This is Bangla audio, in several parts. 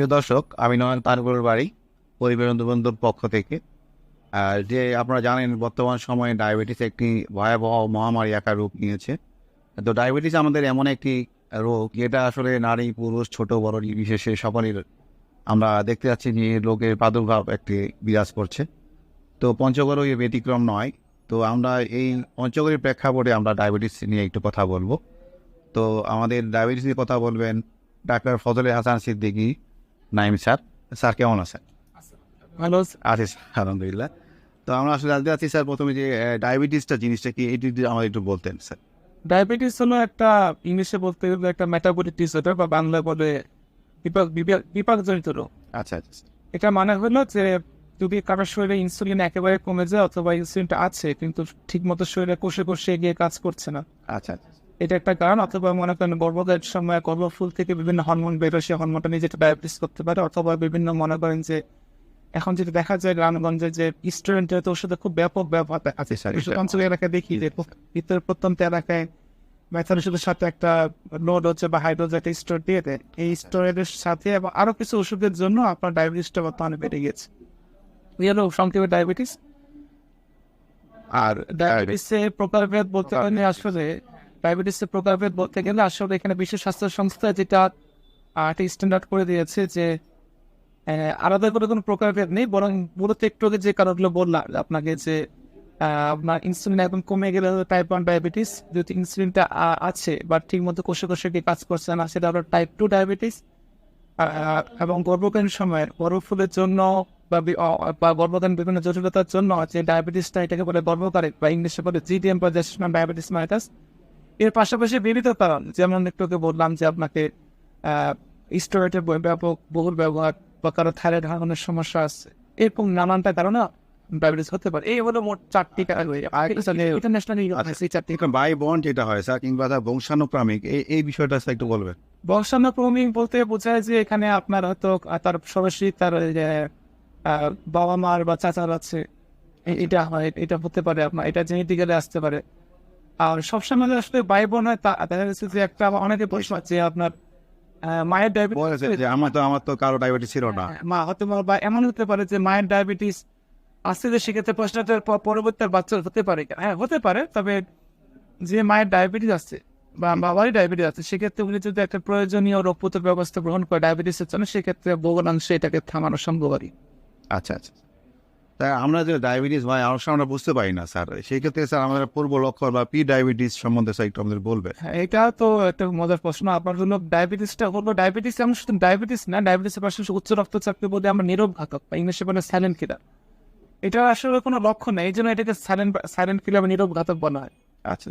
প্রিয় দর্শক, আমি নয়ন তানপুরের বাড়ি পরিবেশন বন্ধুর পক্ষ থেকে। আর যে আপনারা জানেন, বর্তমান সময়ে ডায়াবেটিস একটি ভয়াবহ মহামারী আকার রূপ নিয়েছে। তো ডায়াবেটিস আমাদের এমন একটি রোগ, যেটা আসলে নারী, পুরুষ, ছোট, বড়, নির্বিশেষে সকলের আমরা দেখতে পাচ্ছি যে রোগের প্রাদুর্ভাব একটি বিরাজ করছে। তো পঞ্চগড়ও এর ব্যতিক্রম নয়। তো আমরা এই পঞ্চগড়ের প্রেক্ষাপটে আমরা ডায়াবেটিস নিয়ে একটু কথা বলব। তো আমাদের ডায়াবেটিস নিয়ে কথা বলবেন doctor Fazle Hasan Siddiqui. Naim sir. Sir কেমন আছেন? ভালো আছি। আলহামদুলিল্লাহ। তো আমরা আসলে জানতে চাচ্ছি স্যার প্রথমে যে ডায়াবেটিসটা জিনিসটা কি এটি আমাদের একটু বলতেন স্যার। ডায়াবেটিস হলো একটা ইংলিশে বলতে গেলে একটা মেটাবলিক ডিসঅর্ডার বা বাংলা বলে বিপাক বিপাক- বিপাকজনিত রোগ। আচ্ছা আচ্ছা এটা মানে হলো যে যদি কারোর শরীরে ইনসুলিন একেবারে কমে যায় অথবা ইনসুলিনটা আছে কিন্তু ঠিক মতো শরীরে কোষে কোষে গিয়ে কাজ করছে না। আচ্ছা আচ্ছা। এটা একটা কারণ। অথবা মনে করেন গর্ভধারণের সময় গর্ভফুল থেকে বিভিন্ন হরমোন বেরোয় সেই হরমোনটা নিজেটা ডায়াবেটিস করতে পারে। অথবা বিভিন্ন মনে করেন যে এখন যেটা দেখা যায় গ্রামগঞ্জে যে স্টুডেন্ট ওষুধে খুব ব্যাপক ব্যবহার আছে অঞ্চল এলাকায় দেখি যে ভিতর প্রত্যন্ত এলাকায় ম্যাথার ওষুধের সাথে একটা লোড হচ্ছে বা হাইড্রোজ একটা স্টোর দিয়ে দেয়। এই স্টোরের সাথে এবং আরও কিছু ওষুধের জন্য আপনার ডায়াবেটিসটা বর্তমানে বেড়ে গেছে হলো সংক্ষেপে ডায়াবেটিস আর ডায়াবেটিসের প্রকারভেদ বলতে আসলে ডায়াবেটিসের প্রকারভেদ বলতে গেলে আসলে এখানে বিশ্ব স্বাস্থ্য সংস্থা যেটা একটা স্ট্যান্ডার্ড করে দিয়েছে যে আলাদা করে কোনো প্রকারভেদ নেই, বরং মূলত একটু আগে যে কারণগুলো বললাম আপনাকে যে আপনার ইনসুলিন এখন কমে গেলে টাইপ ওয়ান ডায়াবেটিস যদি ইনসুলিনটা আছে বা ঠিক মতো কোষে কোষে গিয়ে কাজ করছে না, সেটা আপনার টাইপ টু ডায়াবেটিস এবং গর্ভকালীন সময়ের গর্ভফুলের জন্য বা গর্ভকালীন বিভিন্ন জটিলতার জন্য যে ডায়াবেটিসটা এটাকে বলে গর্ভকালীন বা ইংলিশে বলে জিডিএম বা ডায়াবেটিস মাইটাস এর পাশাপাশি বিবিধ কারণ যেমন একটু আগে বললাম যে আপনাকে স্টোরেটের ব্যাপক বহুল ব্যবহার বা কারও থাইরয়েড হরমোনের সমস্যা আছে এরকম নানানটা কারণে ডায়াবেটিস হতে পারে। এই হলো মোট চারটি ইন্টারন্যাশনাল বাই বন্ড যেটা হয় স্যার কিংবা বংশানুক্রমিক এই এই বিষয়টা স্যার একটু বলবেন। বংশানুক্রমিক বলতে বোঝায় যে এখানে আপনার হয়তো তার সরাসরি তার বাবা মার বা চাচার আছে এটা হয় এটা হতে পারে আপনার এটা জেনেটিক্যালি আসতে পারে। আর সবসময় আসলে ভাই বোন হয় তা দেখা যাচ্ছে যে একটা অনেকে প্রশ্ন আছে আপনার মায়ের ডায়াবেটিস যে আমার তো আমার তো কারও ডায়াবেটিস ছিল না। মা হতে পারে বা এমন হতে পারে যে মায়ের ডায়াবেটিস আসছে যে সেক্ষেত্রে প্রশ্নটার প- পরবর্তী আর বাচ্চার হতে পারে হ্যাঁ হতে পারে তবে যে মায়ের ডায়াবেটিস আছে বা বাবারই ডায়াবেটিস আছে সেক্ষেত্রে উনি যদি একটা প্রয়োজনীয় রোগ ব্যবস্থা গ্রহণ করে ডায়াবেটিসের জন্য সেক্ষেত্রে বহুলাংশে এটাকে থামানো সম্ভব আচ্ছা আচ্ছা। তা আমরা যে ডায়াবেটিস হয় সময় আমরা বুঝতে পারি না স্যার। সেই ক্ষেত্রে স্যার আমাদের পূর্ব লক্ষণ বা পি ডায়াবেটিস সম্বন্ধে স্যার একটু আমাদের বলবে হ্যাঁ এটা তো একটা মজার প্রশ্ন। আপনার জন্য ডায়াবেটিসটা হলো ডায়াবেটিস এমন শুধু ডায়াবেটিস না ডায়াবেটিসের পাশাপাশি উচ্চ রক্তচাপকে বলে আমরা নীরব ঘাতক বা ইংলিশে বলে সাইলেন্ট কিলার এটা আসলে কোনো লক্ষণ নেই এই জন্য এটাকে সাইলেন্ট সাইলেন্ট কিলার বা নীরব ঘাতক বলা হয়। আচ্ছা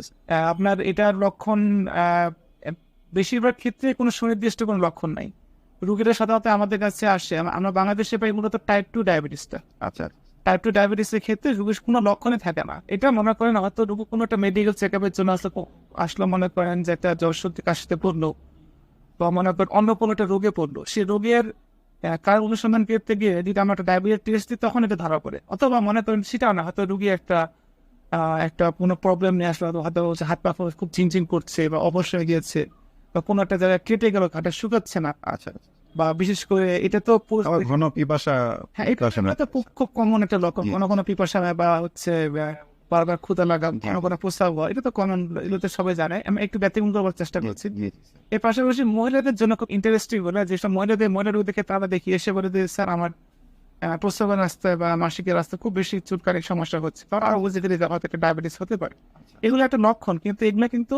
আপনার এটার লক্ষণ বেশিরভাগ ক্ষেত্রে কোনো সুনির্দিষ্ট কোনো লক্ষণ নাই। রুগীরা সাধারণত আমাদের কাছে আসে। আমরা বাংলাদেশে পাই মূলত টাইপ টু। ডায়াবেটিসটা আচ্ছা। টাইপ টু ডায়াবেটিসের ক্ষেত্রে রুগীর কোনো লক্ষণে থাকে না। এটা মনে করেন হয়তো রুগী কোনো একটা মেডিকেল চেক আপের জন্য আসলে আসলে মনে করেন যে একটা জ্বর সর্দি কাশিতে পড়ল বা মনে করেন অন্য কোনো একটা রোগে পড়ল। সে রোগের কার অনুসন্ধান করতে গিয়ে যদি আমরা একটা ডায়াবেটিস টেস্ট দিই, তখন এটা ধরা পড়ে। অথবা মনে করেন সেটাও না, হয়তো রুগী একটা একটা কোনো প্রবলেম নিয়ে আসলে হয়তো হচ্ছে হাত পা খুব চিনচিন করছে বা অবশ্য হয়ে গিয়েছে বা কোনো একটা জায়গায় কেটে গেল কাটা শুকাচ্ছে না। আচ্ছা। বা বিশেষ করে এটা তো ঘন পিপাসা হ্যাঁ এটা তো খুব খুব কমন একটা লক্ষণ। কোনো কোনো পিপাসা বা হচ্ছে বারবার ক্ষুদা লাগা কোনো কোনো প্রস্তাব হয় এটা তো কমন এগুলো সবাই জানে। আমি একটু ব্যতিক্রম করবার চেষ্টা করছি। এর পাশাপাশি মহিলাদের জন্য খুব ইন্টারেস্টিং বলে যেসব মহিলাদের মহিলা তারা দেখি এসে বলে যে স্যার আমার প্রস্রাবের রাস্তায় বা মাসিকের রাস্তায় খুব বেশি চুটকারির সমস্যা হচ্ছে। আরও বুঝে হয়তো একটা ডায়াবেটিস হতে পারে। এগুলো একটা লক্ষণ কিন্তু এগুলো কিন্তু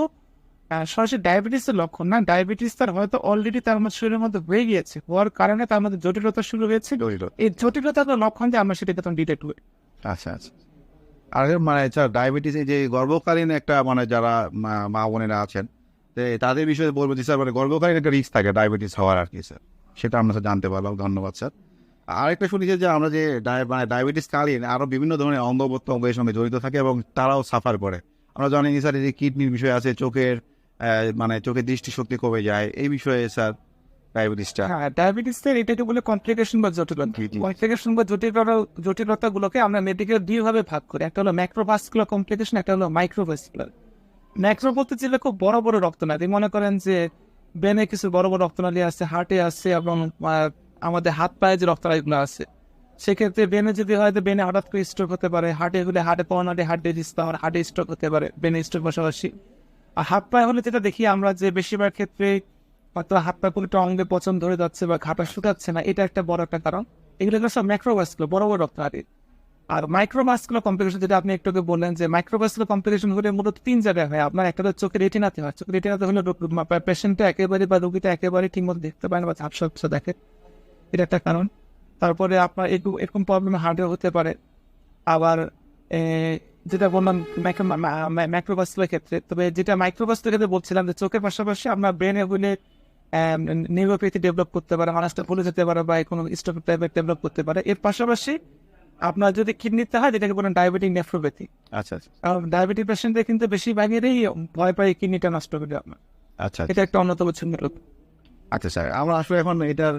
সরাসরি ডায়াবেটিসের লক্ষণ। না ডায়াবেটিস তার হয়তো অলরেডি তার মধ্যে শরীরের মধ্যে হয়ে গিয়েছে। হওয়ার কারণে তার মধ্যে জটিলতা শুরু হয়েছে। এই জটিলতার লক্ষণ যে আমরা সেটাকে তখন ডিটেক্ট করি। আচ্ছা আচ্ছা। আর মানে ডায়াবেটিস এই যে গর্ভকালীন একটা মানে যারা মা- বোনেরা আছেন তাদের বিষয়ে বলব যে স্যার মানে গর্ভকালীন একটা রিস্ক থাকে ডায়াবেটিস হওয়ার আর কি স্যার। সেটা আমরা স্যার জানতে পারলাম। ধন্যবাদ স্যার। আরেকটা শুনেছি যে আমরা যে মানে ডায়াবেটিস কালীন আরও বিভিন্ন ধরনের অঙ্গ প্রত্যঙ্গ এর সঙ্গে জড়িত থাকে এবং তারাও সাফার করে। আমরা জানি স্যার এই যে কিডনির বিষয় আছে চোখের মানে চোখের দৃষ্টিশক্তি কমে যায়। এই বিষয়ে স্যার ডায়াবেটিসটা। হ্যাঁ এটাকে বলে কমপ্লিকেশন বা জটিলতা। কমপ্লিকেশন বা জটিলতা জটিলতাগুলোকে আমরা মেডিকেল দুই ভাবে ভাগ করি। একটা হলো ম্যাক্রোভাস্কুলার কমপ্লিকেশন একটা হলো মাইক্রোভাস্কুলার ম্যাক্রো বলতে খুব বড় বড় রক্তনালী। মনে করেন যে বেনে কিছু বড় বড় রক্তনালী আছে হার্টে আছে এবং আমাদের হাত পায়ে যে রক্তনালীগুলো আছে সেক্ষেত্রে বেনে যদি হয় তো বেনে হঠাৎ করে স্ট্রোক হতে পারে। হার্টে হলে হার্টে করোনারি হার্ট ডিজিজ হার্টে স্ট্রোক হতে পারে বেনে স্ট্রোক পাশাপাশি আর হাত পায়ে হলে যেটা দেখি আমরা যে বেশিরভাগ ক্ষেত্রে হয়তো হাত পা কোনো অঙ্গে পচন ধরে যাচ্ছে বা ঘাটা শুকাচ্ছে না, এটা একটা বড় একটা কারণ। এগুলো সব ম্যাক্রোভাস্কুলো বড় বড় রক্তনালী আর মাইক্রোভাস্কুলো কমপ্লিকেশন যেটা আপনি একটু বললেন যে মাইক্রোভাস্কুলো কমপ্লিকেশন হলে মূলত তিন জায়গায় হয়। আপনার একটা তো চোখের রেটিনাতে হয়। চোখের রেটিনাতে হলে পেশেন্টটা একেবারে বা রোগীটা একেবারে ঠিকমতো দেখতে পারে না বা ঝাপসা ঝাপসা দেখে। এটা একটা কারণ। তারপরে আপনার এরকম প্রবলেম হার্টে হতে পারে। আবার যেটা বললাম মাইক্রোভাস্কুলার ক্ষেত্রে তবে যেটা মাইক্রোভাস্কুলার ক্ষেত্রে বলছিলাম যে চোখের পাশাপাশি আপনার ব্রেনে হলে নিউরোপ্যাথি ডেভেলপ করতে পারে মানুষটা ভুলে যেতে পারে বা কোনো স্ট্রোক টাইপের ডেভেলপ করতে পারে। এর পাশাপাশি আপনার যদি কিডনিতে হয় যেটাকে বলেন ডায়াবেটিক নেফ্রোপ্যাথি আচ্ছা আচ্ছা। ডায়াবেটিক পেশেন্টদের কিন্তু বেশিরভাগেরই ভয় পায় কিডনিটা নষ্ট করে আপনার আচ্ছা এটা একটা অন্যতম ছিন্ন আচ্ছা স্যার আমরা আসলে এখন এটার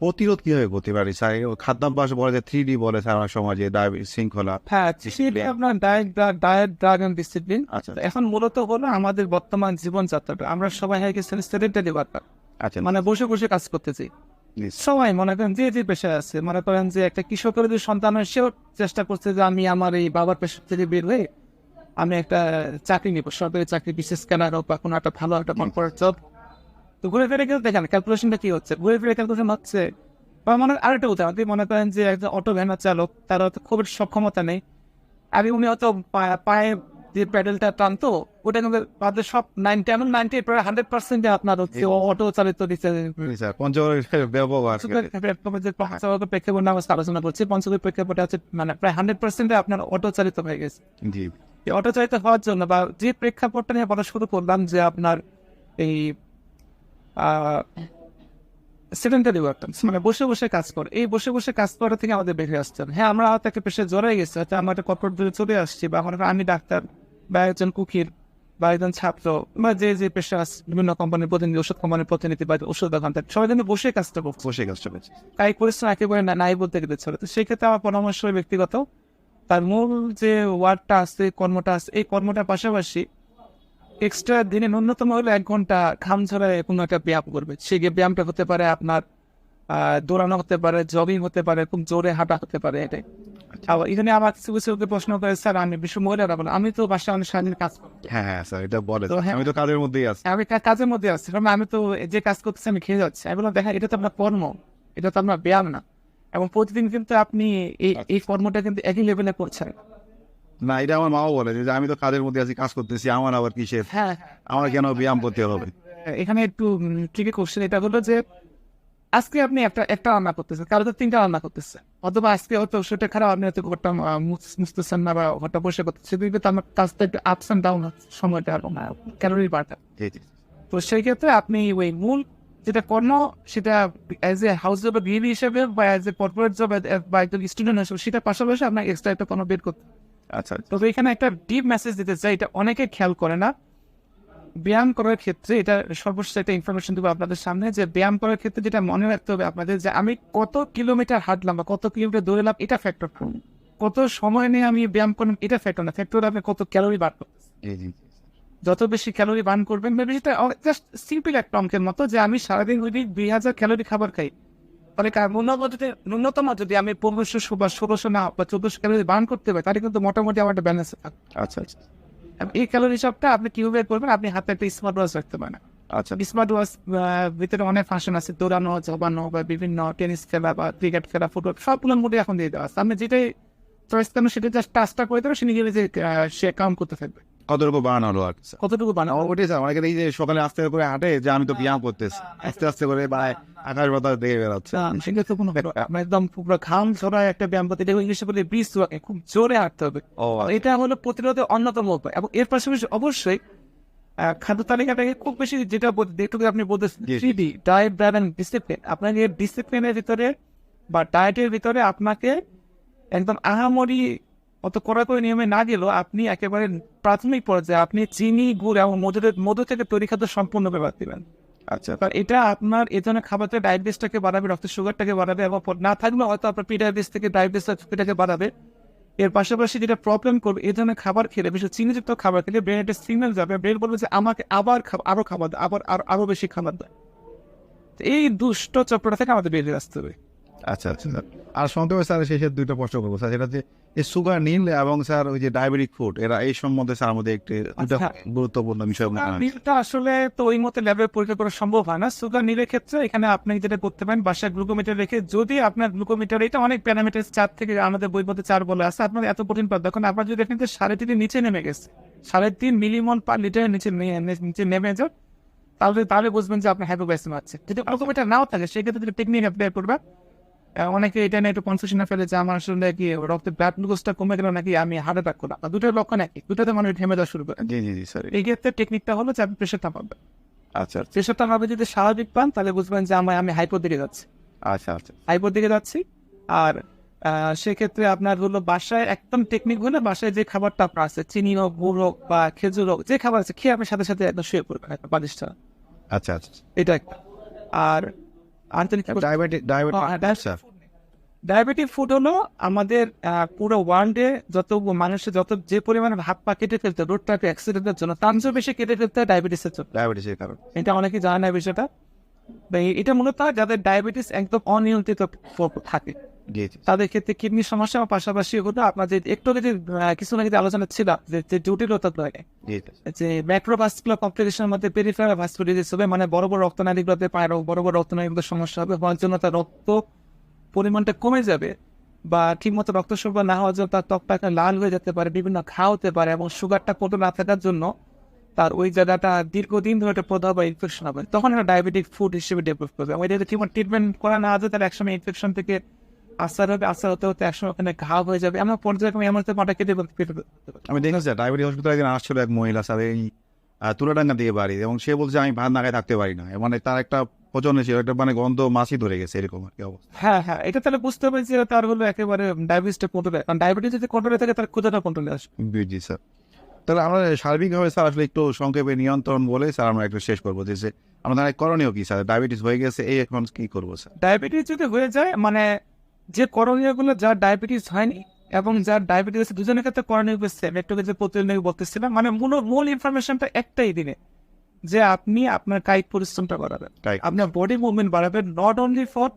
প্রতিরোধ কীভাবে করতে পারি স্যার? খাদ্যাভ্যাস বলে যে থ্রি ডি বলে স্যার আমার সমাজে শৃঙ্খলা। হ্যাঁ সেটা আপনার diet diet drug and discipline আচ্ছা। এখন মূলত হলো আমাদের বর্তমান জীবনযাত্রাটা। আমরা সবাই হয়ে গেছি সেডেন্টারি ওয়ার্কার আচ্ছা। মানে বসে বসে কাজ করতেছি। সবাই মনে করেন যে যে পেশায় আছে মনে করেন যে একটা কৃষকের যদি সন্তান হয় সেও চেষ্টা করছে যে আমি আমার এই বাবার পেশা থেকে বের হয়ে আমি একটা চাকরি নিব। সরকারি চাকরি বিশেষ কেনার হোক বা কোনো একটা ভালো একটা কর্পোরেট জব তো ঘুরে ফিরে কিন্তু দেখেন ক্যালকুলেশনটা কি হচ্ছে? ঘুরে ফিরে ক্যালকুলেশন হচ্ছে। বা মনে আরেকটা উদাহরণ আপনি মনে করেন যে একজন অটো চালক তার হয়তো খুব সক্ষমতা নেই। আমি উনি হয়তো পায়ে যে প্যাডেলটা টানতো ওটা কিন্তু তাদের সব নাইনটি এমন নাইনটি প্রায় হান্ড্রেড পার্সেন্টে আপনার হচ্ছে অটো চালিত ব্যবহার পঞ্চগড়ের আমরা আলোচনা করছি পঞ্চগড়ের প্রেক্ষাপটে আছে মানে প্রায় হান্ড্রেড পার্সেন্টে আপনার অটো চালিত হয়ে গেছে। জি। অটো চালিত হওয়ার জন্য বা যে প্রেক্ষাপটটা নিয়ে বলা শুরু করলাম যে আপনার এই সেকেন্ডারি ওয়ার্ক মানে বসে বসে কাজ করে। এই বসে বসে কাজ করা থেকে আমাদের বেরিয়ে আসতে হবে। হ্যাঁ আমরা হয়তো একটা পেশায় জড়াই গেছি। হয়তো আমরা একটা কর্পোরেট ধরে চলে আসছি বা আমরা আমি ডাক্তার বা একজন কুকির বা একজন ছাত্র বা যে যে পেশা আছে বিভিন্ন কোম্পানির প্রতিনিধি ওষুধ কোম্পানির প্রতিনিধি বা ওষুধ দোকান থাকে সবাই কিন্তু বসে কাজটা করছে। বসে কাজটা করছে। কায়িক পরিশ্রম একেবারে নাই বলতে গেলে চলে। তো সেক্ষেত্রে আমার পরামর্শ ব্যক্তিগত তার মূল যে ওয়ার্ডটা আছে কর্মটা আছে এই কর্মটার পাশাপাশি এক্সট্রা দিনে ন্যূনতম হলে এক ঘণ্টা ঘাম ঝরায় কোনো একটা ব্যায়াম করবে। সেই ব্যায়ামটা হতে পারে আপনার দৌড়ানো হতে পারে জগিং হতে পারে খুব জোরে হাঁটা হতে পারে এটাই। আবার এখানে আমার কিছু কিছু প্রশ্ন করে স্যার আমি বিশ্ব মহিলারা বলে আমি তো বাসায় অনেক সারাদিন কাজ করি। হ্যাঁ হ্যাঁ স্যার এটা বলে। হ্যাঁ। আমি তো কাজের মধ্যেই আছি। আমি কাজের মধ্যে আছি। কারণ আমি তো যে কাজ করতেছি আমি খেয়ে যাচ্ছি। আমি বললাম দেখা এটা তো আপনার কর্ম। এটা তো আপনার ব্যায়াম না। এবং প্রতিদিন কিন্তু আপনি এই এই কর্মটা কিন্তু একই লেভেলে করছেন। না এটা আমার মাও বলে যে আমি তো কাজের মধ্যে আছি কাজ করতেছি আমার আবার কিসের হ্যাঁ। আমার কেন ব্যায়াম করতে হবে? এখানে একটু ট্রিকি কোশ্চেন এটা হলো যে আজকে আপনি একটা একটা রান্না করতেছেন কারও তো তিনটা রান্না করতেছে। অথবা আজকে হয়তো সেটা খারাপ আপনি হয়তো ঘরটা মুছতেছেন না বা ঘরটা বসে করতেছেন সেদিকে তো আমার কাজটা একটু আপস অ্যান্ড ডাউন সময়টা ক্যালোরি বাড়টা জি তো সেই ক্ষেত্রে আপনি ওই মূল যেটা কর্ম সেটা অ্যাজ এ হাউস জব গৃহিণী হিসেবে বা অ্যাজ এ কর্পোরেট জব বা একজন স্টুডেন্ট হিসেবে সেটা পাশাপাশি আপনার এক্সট্রা একটা কোনো বের করতে হবে। আচ্ছা তবে এখানে একটা ডিপ মেসেজ দিতে চাই এটা অনেকে খেয়াল করে না। ব্যায়াম করার ক্ষেত্রে এটা সর্বশেষ একটা ইনফরমেশন দেবো আপনাদের সামনে যে ব্যায়াম করার ক্ষেত্রে যেটা মনে রাখতে হবে আপনাদের যে আমি কত কিলোমিটার হাঁটলাম বা কত কিলোমিটার দৌড়ালাম এটা ফ্যাক্টর কত সময় নিয়ে আমি ব্যায়াম করলাম এটা ফ্যাক্টর না। ফ্যাক্টর আপনি কত ক্যালোরি জি যত বেশি ক্যালোরি বার্ন করবেন মেবি সেটা জাস্ট সিম্পল একটা অঙ্কের মতো যে আমি সারাদিন যদি দুই হাজার ক্যালোরি খাবার খাই। কার- ন্যূনতম যদি ন্যূনতম যদি আমি পনেরোশো বা ষোলোশো না বা চোদ্দশো ক্যালোরি বার্ন করতে পারি তাহলে কিন্তু মোটামুটি আমার একটা ব্যালেন্স থাকবে। আচ্ছা আচ্ছা। এই ক্যালোরি হিসাবটা আপনি কীভাবে করবেন? আপনি হাতে একটা স্মার্ট ওয়াচ রাখতে পারেন। আচ্ছা। স্মার্ট ওয়াচ ভিতরে অনেক ফাংশন আছে দৌড়ানো ঝাপানো বা বিভিন্ন টেনিস খেলা বা ক্রিকেট খেলা ফুটবল সবগুলোর মধ্যে এখন দিয়ে দেওয়া আছে। আপনি যেটাই চয়েস করেন সেটা জাস্ট টাচটা করে দেবে সে নিজে নিজে সে কাউন্ট করতে থাকবে। কতটুকু বানানো আর? কতটুকু বানানো ওটাই স্যার অনেকে এই যে সকালে আস্তে করে হাঁটে যে আমি তো ব্যায়াম করতেছি। আস্তে আস্তে করে বা আকাশ বাতাস দিয়ে বেরোচ্ছে। সেটা তো কোনো আপনার একদম পুরো ঘাম ছড়ায় একটা ব্যায়াম করতে এটা ইংলিশে বলে ব্রিজ ওয়াকে খুব জোরে হাঁটতে হবে। ও এটা হলো প্রতিরোধের অন্যতম উপায়। এবং এর পাশাপাশি অবশ্যই খাদ্য তালিকাটাকে খুব বেশি যেটা একটু আপনি বলতেছেন। Three D diet and discipline আপনার এই ডিসিপ্লিনের ভিতরে বা ডায়েটের ভিতরে আপনাকে একদম আহামরি অত কড়াকড়ি নিয়মে না গেলেও আপনি একেবারে প্রাথমিক পর্যায়ে আপনি চিনি গুড় এবং মধুদের মধু থেকে তৈরি খাদ্য সম্পূর্ণ ব্যবহার দিবেন আচ্ছা। কারণ এটা আপনার এই ধরনের খাবারটা ডায়াবেটিসটাকে বাড়াবে রক্তের সুগারটাকে বাড়াবে এবং না থাকলে হয়তো আপনার প্রি ডায়াবেটিস থেকে ডায়াবেটিসটাকে বাড়াবে। এর পাশাপাশি যেটা প্রবলেম করবে এই ধরনের খাবার খেলে বিশেষ চিনিযুক্ত খাবার খেলে ব্রেন একটা সিগন্যাল যাবে ব্রেন বলবে যে আমাকে আবার আরও খাবার দাও আবার আর আরও বেশি খাবার দাও এই দুষ্ট চক্রটা থেকে আমাদের বেরিয়ে আসতে হবে। আচ্ছা আচ্ছা। আর সন্তোষ স্যার শেষে দুইটা প্রশ্ন করব। স্যার সেটা হচ্ছে এই সুগার নীল এবং স্যার ওই যে ডায়াবেটিক ফুড এরা এই সম্বন্ধে স্যার আমাদের একটি আচ্ছা। গুরুত্বপূর্ণ বিষয় নীলটা আসলে তো ওই মতো ল্যাবে পরীক্ষা করা সম্ভব হয় না। সুগার নীলের ক্ষেত্রে এখানে আপনি যেটা করতে পারেন বাসায় গ্লুকোমিটার রেখে যদি আপনার গ্লুকোমিটার এটা অনেক প্যারামিটার চার থেকে আমাদের বই মধ্যে চার বলে আছে আপনার এত কঠিন পার দেখুন আপনার যদি দেখেন যে সাড়ে তিনের নিচে নেমে গেছে সাড়ে তিন মিলিমন পার লিটারের নিচে নিচে নেমে যান তাহলে তাহলে বুঝবেন যে আপনার আছে। যদি গ্লুকোমিটার নাও থাকে সেক্ষেত্রে টেকনিক অ্যাপ্লাই করবে আহ, অনেকে এটা নিয়ে একটু কনফিউশনে ফেলে যে আমার আসলে কি রক্তের ব্লাড গ্লুকোজটা কমে গেল নাকি আমি হার্ট অ্যাটাক করলাম। দুটোর লক্ষণ একই দুটোতে মানুষ থেমে যাওয়া শুরু করে। জি জি জি স্যার এই ক্ষেত্রে টেকনিকটা হলো যে আপনি প্রেশারটা পাবেন আচ্ছা আচ্ছা। প্রেশারটা পাবে যদি স্বাভাবিক পান তাহলে বুঝবেন যে আমার আমি হাইপোর দিকে যাচ্ছি। আচ্ছা আচ্ছা। হাইপোর দিকে যাচ্ছি। আর সেক্ষেত্রে আপনার হলো বাসায় একদম টেকনিক হলে বাসায় যে খাবারটা আপনার আছে চিনি হোক গুড় হোক বা খেজুর হোক যে খাবার আছে খেয়ে আপনি সাথে সাথে একদম শুয়ে পড়বেন একটা বালিশটা আচ্ছা আচ্ছা। এটা একটা। আর ডায়াবেটিক হ্যাঁ, diabetic that's- sir diabetic food হলো আমাদের পুরো পুরো ওয়ার্ল্ডে যত মানুষের যত যে পরিমাণে ভাত পা কেটে ফেলতে রোড ট্রাফিক অ্যাক্সিডেন্টের জন্য তার চেয়ে বেশি কেটে ফেলতে ডায়াবেটিসের জন্য। ডায়াবেটিসের কারণ। এটা অনেকে জানে না বিষয়টা। এটা মূলত যাদের ডায়াবেটিস একদম অনিয়ন্ত্রিত থাকে। তাদের ক্ষেত্রে কিডনির সমস্যা বা পাশাপাশি হলো আপনার যে একটু যদি যে আহ, কিছু আলোচনা ছিল যে যে জটিলতা জি যে ম্যাক্রোভাস্কুলার কমপ্লিকেশনের মধ্যে পেরিফেরাল ভাস্কুলাইটিস হবে মানে বড় বড় রক্তনালীগুলোতে পায়ের বড় বড় রক্তনালীগুলোতে সমস্যা হবে হওয়ার জন্য তার রক্ত পরিমাণটা কমে যাবে বা ঠিকমতো রক্ত সরবরাহ না হওয়ার জন্য তার ত্বকটা একটা লাল হয়ে যেতে পারে বিভিন্ন ঘা হতে পারে এবং সুগারটা কত না থাকার জন্য তার ওই জায়গাটা দীর্ঘদিন ধরে একটা প্রদাহ বা ইনফেকশন হবে। তখন একটা ডায়াবেটিক ফুড হিসেবে ডেভেলপ করবে। এবং এটা যদি ঠিকমতো ট্রিটমেন্ট করা না যায় তাহলে একসময় ইনফেকশন থেকে আসার হবে আসার হতে হতে একসময় ওখানে ঘা হয়ে যাবে। আমরা পর্যায়ক্রমে এমন হতে মাটা কেটে ফেলতে আমি স্যার ডায়াবেটিস হসপিটালে একদিন আসছিল এক মহিলা স্যার এই তুলাডাঙ্গা দিয়ে বাড়ি এবং সে বলছে আমি ভাত না খাই থাকতে পারি না। মানে তার একটা পচনে ছিল একটা মানে গন্ধ মাছি ধরে গেছে এরকম আর কি অবস্থা। হ্যাঁ হ্যাঁ এটা তাহলে বুঝতে হবে যে তার হলো একেবারে ডায়াবেটিসটা কন্ট্রোলে কারণ ডায়াবেটিস যদি কন্ট্রোলে থাকে তার ক্ষুদাটা কন্ট্রোলে আসবে। জি, স্যার। তাহলে আমরা সার্বিকভাবে স্যার আসলে একটু সংক্ষেপে নিয়ন্ত্রণ বলে স্যার আমরা একটু শেষ করব যে আমাদের করণীয় কি স্যার? ডায়াবেটিস হয়ে গেছে এই এখন কি করব স্যার? ডায়াবেটিস যদি হয়ে যায় মানে যে করণীয়গুলো যার ডায়াবেটিস হয়নি এবং যার ডায়াবেটিস আছে দুজনের ক্ষেত্রে করণীয় সেম একটু যে প্রতিদিন বলতেছিলাম মানে মূল মূল ইনফরমেশনটা একটাই দিনে যে আপনি আপনার কায়িক পরিশ্রমটা বাড়াবেন। আপনার বডি মুভমেন্ট বাড়াবেন নট অনলি ফর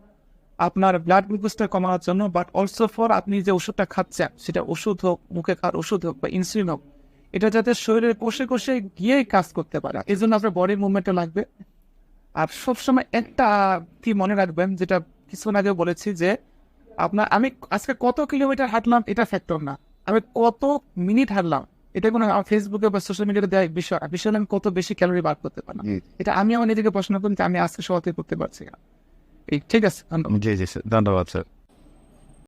আপনার ব্লাড গ্লুকোজটা কমানোর জন্য বাট অলসো ফর আপনি যে ওষুধটা খাচ্ছেন সেটা ওষুধ হোক মুখে খাওয়ার ওষুধ হোক বা ইনসুলিন হোক এটা যাতে শরীরের কোষে কোষে গিয়েই কাজ করতে পারে। এই জন্য আপনার বডি মুভমেন্টটা লাগবে। আর সবসময় একটা কি মনে রাখবেন যেটা কিছুক্ষণ আগে বলেছি যে আপনার আমি আজকে কত কিলোমিটার হাঁটলাম এটা ফ্যাক্টর না। আমি কত মিনিট হাঁটলাম এটা কোনো আমার ফেসবুকে বা সোশ্যাল মিডিয়াতে দেয় বিষয়। বিষয় আমি কত বেশি ক্যালোরি বার করতে পারলাম। এটা আমি আমার নিজেকে প্রশ্ন করি যে আমি আজকে সহজে করতে পারছি না এই ঠিক আছে। জি জি স্যার ধন্যবাদ স্যার।